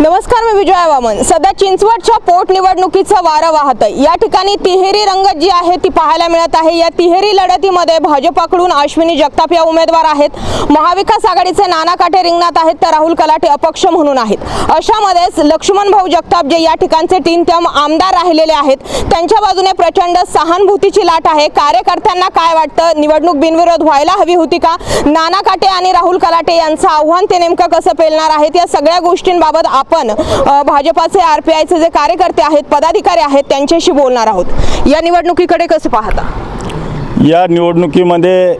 नमस्कार मी विजया वामन. सध्या चिंचवडच्या पोटनिवडणुकीचं वारं वाहत आहे या ठिकाणी तिहेरी रंगत जी आहे ती पाहायला मिळत आहे. या तिहेरी लढतीमध्ये भाजपाकडून अश्विनी जगताप या उमेदवार आहेत. महाविकास आघाडीचे नाना काटे रिंगणात आहेत तर राहुल कलाटे अपक्ष म्हणून आहेत. अशामध्येच लक्ष्मण भाऊ जगताप जे या ठिकाणचे तीन टर्म आमदार राहिलेले आहेत त्यांच्या बाजूने प्रचंड सहानुभूतीची लाट आहे. कार्यकर्त्यांना काय वाटतं? निवडणूक बिनविरोध व्हायला हवी होती का? नाना काटे आणि राहुल कलाटे यांचं आव्हान ते नेमकं कसं पेलणार आहेत? या सगळ्या गोष्टींबाबत आपण भाजपाचे आर पी आयचे जे कार्यकर्ते आहेत पदाधिकारी आहेत त्यांच्याशी बोलणार आहोत. या निवडणुकीकडे कसं पाहता? या निवडणुकीमध्ये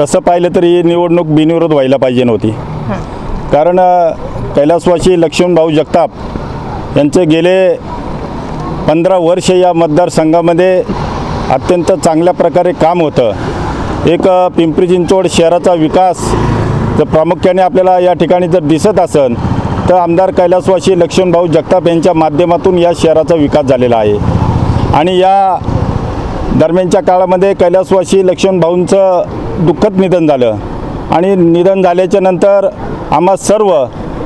तसं पाहिलं तर ही निवडणूक बिनविरोध व्हायला पाहिजे नव्हती. कारण कैलासवासी लक्ष्मणभाऊ जगताप यांचे गेले पंधरा वर्ष या मतदारसंघामध्ये अत्यंत चांगल्या प्रकारे काम होतं. एक पिंपरी चिंचवड शहराचा विकास जर प्रामुख्याने आपल्याला या ठिकाणी जर दिसत असेल तर आमदार कैलासवासी लक्ष्मणभाऊ जगताप यांच्या माध्यमातून या शहराचा विकास झालेला आहे. आणि या दरम्यानच्या काळामध्ये कैलासवासी लक्ष्मणभाऊंचं दुःखद निधन झालं. आणि निधन झाल्याच्यानंतर आम्हा सर्व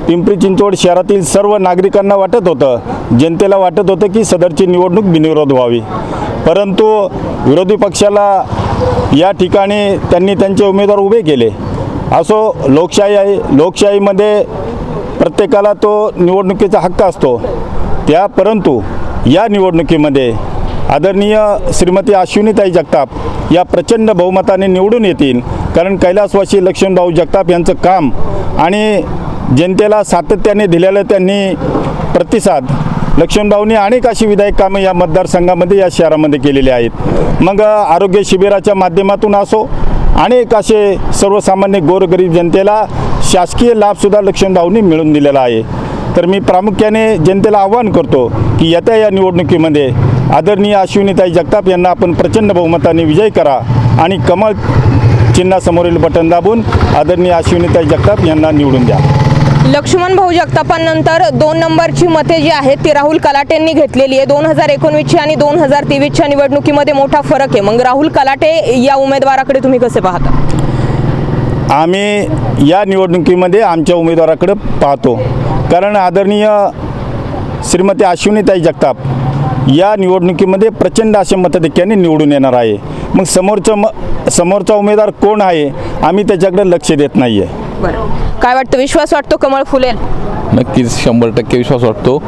पिंपरी चिंचवड शहरातील सर्व नागरिकांना वाटत होतं जनतेला वाटत होतं की सदरची निवडणूक बिनविरोध व्हावी. परंतु विरोधी पक्षाला या ठिकाणी त्यांनी त्यांचे उमेदवार उभे केले. असो लोकशाही आहे लोकशाहीमध्ये प्रत्येकाला तो निवडणुकीचा हक्क असतो. त्या परंतु या निवडणुकीमध्ये आदरणीय श्रीमती अश्विनीताई जगताप या प्रचंड बहुमताने निवडून येतील. कारण कैलासवासी लक्ष्मणभाऊ जगताप यांचं काम आणि जनतेला सातत्याने दिलेलं त्यांनी प्रतिसाद लक्ष्मणभाऊंनी अनेक अशी विधायक कामं या मतदारसंघामध्ये या शहरामध्ये केलेली आहेत. मग आरोग्य शिबिराच्या माध्यमातून असो अनेक असे सर्वसामान्य गोरगरीब जनतेला शासकीय लाभसुद्धा लक्ष्मणभाऊंनी मिळवून दिलेला आहे. तर मी प्रामुख्याने जनतेला आव्हान करतो की येत्या या निवडणुकीमध्ये आदरणीय अश्विनीताई जगताप यांना आपण प्रचंड बहुमताने विजय करा आणि कमळ चिन्हासमोरील बटन दाबून आदरणीय अश्विनीताई जगताप यांना निवडून द्या. लक्ष्मण भाऊ जगतापांनंतर दोन नंबरची मते जी आहेत ती राहुल कलाटेंनी घेतलेली आहे. दोन हजार एकोणवीसची आणि दोन हजार तेवीसच्या निवडणुकीमध्ये मोठा फरक आहे. मग राहुल कलाटे या उमेदवाराकडे तुम्ही कसे पाहता? आम्ही या निवडणुकीमध्ये आमच्या उमेदवाराकडे पाहतो. कारण आदरणीय श्रीमती अश्विनीताई जगताप या निवडणुकीमध्ये प्रचंड अशा मताधिक्याने निवडून येणार आहे. मग समोरचं म समोरचा उमेदवार कोण आहे आम्ही त्याच्याकडे लक्ष देत नाही आहे बरं. काय वाटतं विश्वास वाटतो कमळ फुलेल? नक्कीच शंभर टक्के विश्वास वाटतो.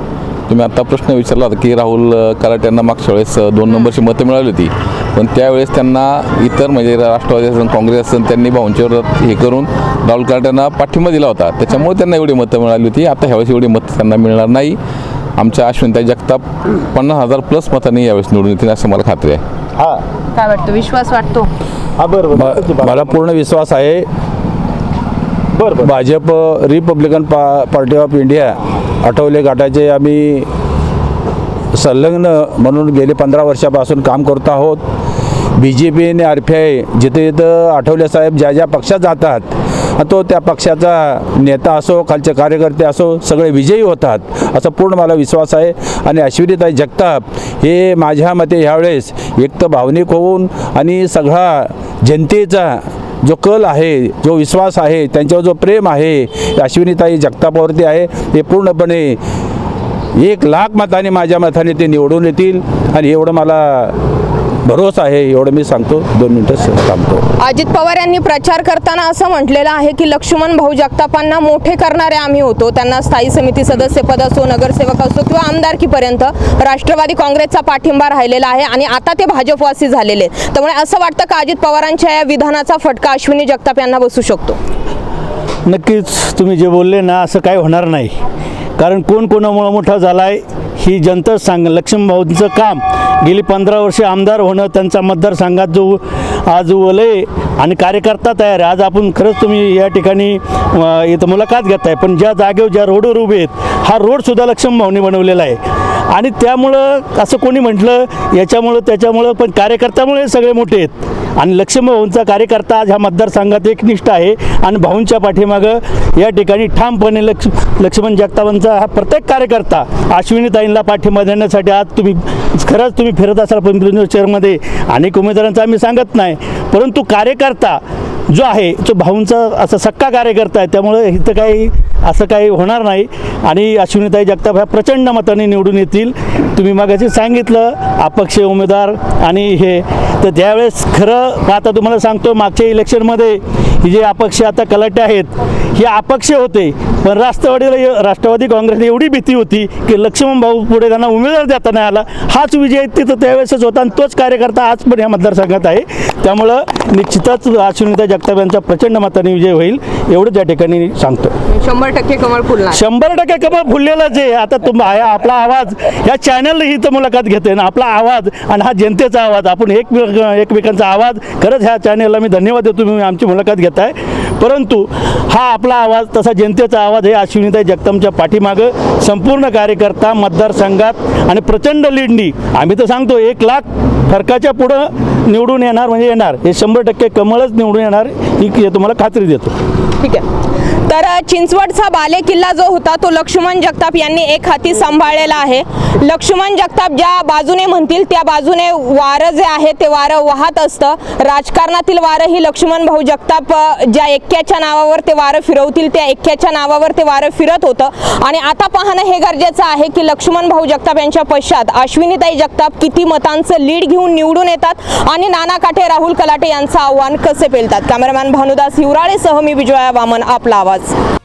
तुम्ही आता प्रश्न विचारला होता की राहुल अ, कराड यांना मागच्या वेळेस दोन नंबरची मतं मिळाली होती. पण त्यावेळेस त्यांना इतर म्हणजे राष्ट्रवादी असेल काँग्रेस असेल त्यांनी भाऊंच्यावर हे करून राहुल कराड यांना पाठिंबा दिला होता. त्याच्यामुळे त्यांना एवढी मतं मिळाली होती. आता ह्यावेळेस एवढी मतं त्यांना मिळणार नाही. आमच्या अश्विनताई जगताप पन्नास हजार प्लस मतांनी यावेळेस निवडून येतील असं मला खात्री आहे. हा. काय वाटतं? विश्वास वाटतो? हा बरं म- मला पूर्ण विश्वास आहे. बरं बरं. भाजप रिपब्लिकन पा पार्टी ऑफ इंडिया आठवले गटाचे आम्ही संलग्न म्हणून गेले पंधरा वर्षापासून काम करत आहोत. बी जे पी आणि आर पी आय जिथे जिथं आठवले साहेब ज्या ज्या पक्षात जातात तो त्या पक्षाचा नेता असो खालचे कार्यकर्ते असो सगळे विजयी होतात असा पूर्ण मला विश्वास आहे. आणि अश्विनीताई जगताप हे माझ्या मते ह्यावेळेस एक तर भावनिक होऊन आणि सगळा जनतेचा जो कल आहे जो विश्वास आहे त्यांच्यावर जो प्रेम आहे अश्विनीताई जगतापावरती आहे ते पूर्णपणे एक लाख मताने माझ्या मताने ते निवडून येतील. आणि एवढं मला भरोसा आहे एवढं मी सांगतो. दोन मिनटं थांबतो. अजित पवार यांनी प्रचार करताना असं म्हटलेलं आहे की लक्ष्मण भाऊ जगतापांना मोठे करणारे आम्ही होतो. त्यांना स्थायी समिती सदस्यपद असो नगरसेवक असो किंवा आमदारकीपर्यंत राष्ट्रवादी काँग्रेसचा पाठिंबा राहिलेला आहे आणि आता ते भाजपवासी झालेले आहेत. त्यामुळे असं वाटतं का अजित पवारांच्या या विधानाचा फटका अश्विनी जगताप यांना बसू शकतो? नक्कीच तुम्ही जे बोलले ना असं काय होणार नाही. कारण कोण कोणामुळं मोठा झाला आहे ही जनता सांग लक्ष्मीभाऊंचं काम. गेली पंधरा वर्षे आमदार होणं त्यांचा मतदारसंघात जो आज वलय आणि कार्यकर्ता तयार आहे. आज आपण खरंच तुम्ही या ठिकाणी इथं मुलाखत घेताय पण ज्या जागेवर ज्या रोडवर उभे आहेत हा रोडसुद्धा लक्ष्मणभाऊने बनवलेला आहे. आणि त्यामुळं असं कोणी म्हटलं याच्यामुळं त्याच्यामुळं पण कार्यकर्त्यामुळे सगळे मोठे आहेत. आणि लक्ष्मभाऊंचा कार्यकर्ता आज ह्या मतदारसंघात एकनिष्ठ आहे. आणि भाऊंच्या पाठीमागं या ठिकाणी ठामपणे लक्ष लक्ष्मण जगतावांचा हा प्रत्येक कार्यकर्ता अश्विनीताईंना पाठिंबा देण्यासाठी आज तुम्ही खरंच तुम्ही फिरत असाल पिंपरी शहरमध्ये. अनेक उमेदवारांचं आम्ही सांगत नाही. परंतु कार्यकर्ता जो आहे तो भाऊंचा असा सक्का कार्यकर्ता आहे. त्यामुळे इथं काही असं काही होणार नाही. आणि अश्विनीताई जगताप ह्या प्रचंड मताने निवडून येतील. तुम्ही मगाशी सांगितलं अपक्ष उमेदवार आणि हे. तर त्यावेळेस खरं आता तुम्हाला सांगतो मागच्या इलेक्शनमध्ये ही जे अपक्ष आता कलाटे आहेत हे अपक्ष होते. पण राष्ट्रवादीला राष्ट्रवादी काँग्रेसला एवढी भीती होती की लक्ष्मण भाऊ पुढे त्यांना उमेदवार देता नाही आला. हाच विजय तिथं त्यावेळेसच होता आणि तोच कार्यकर्ता आज पण या मतदारसंघात आहे. त्यामुळं निश्चितच अश्विनीता जगताप यांचा प्रचंड मताने विजय होईल एवढंच या ठिकाणी सांगतो शंभर टक्के कमळ फुलणार. शंभर टक्के कमळ फुललेलाच आहे. आता तुम आपला आवाज या चॅनलला ही तर मुलाखत घेते ना आपला आवाज आणि हा जनतेचा आवाज आपण एक एकमेकांचा आवाज खरंच ह्या चॅनलला मी धन्यवाद देतो तुम्ही आमची मुलाखत घेताय. परंतु हा आपला आवाज तसा जनतेचा आवाज हे अश्विनीताई जगतामच्या पाठीमागं. संपूर्ण कार्यकर्ता मतदारसंघात आणि प्रचंड लीडनी आम्ही तर सांगतो एक लाख फरकाच्या पुढं निवडून येणार म्हणजे येणार. हे शंभर टक्के कमळच निवडून येणार ही तुम्हाला खात्री देतो. ठीक आहे. तर चिंचवडचा बाले किल्ला जो होता तो लक्ष्मण जगताप यांनी एक हाती सांभाळलेला आहे. लक्ष्मण जगताप ज्या बाजूने म्हणतील त्या बाजूने वारं जे आहे ते वारं वाहत असतं. राजकारणातील वारं ही लक्ष्मण भाऊ जगताप ज्या एक्क्याच्या नावावर ते वारं फिरवतील त्या एक्क्याच्या नावावर ते वारं फिरत होतं. आणि आता पाहणं हे गरजेचं आहे की लक्ष्मण भाऊ जगताप यांच्या पश्चात अश्विनीताई जगताप किती मतांचं लीड घेऊन निवडून येतात आणि नाना काठे राहुल कलाटे यांचं आव्हान कसे पेलतात? कॅमेरामॅन भानुदास हिवराळेसह मी विजया वामन आपला आवाज. আছে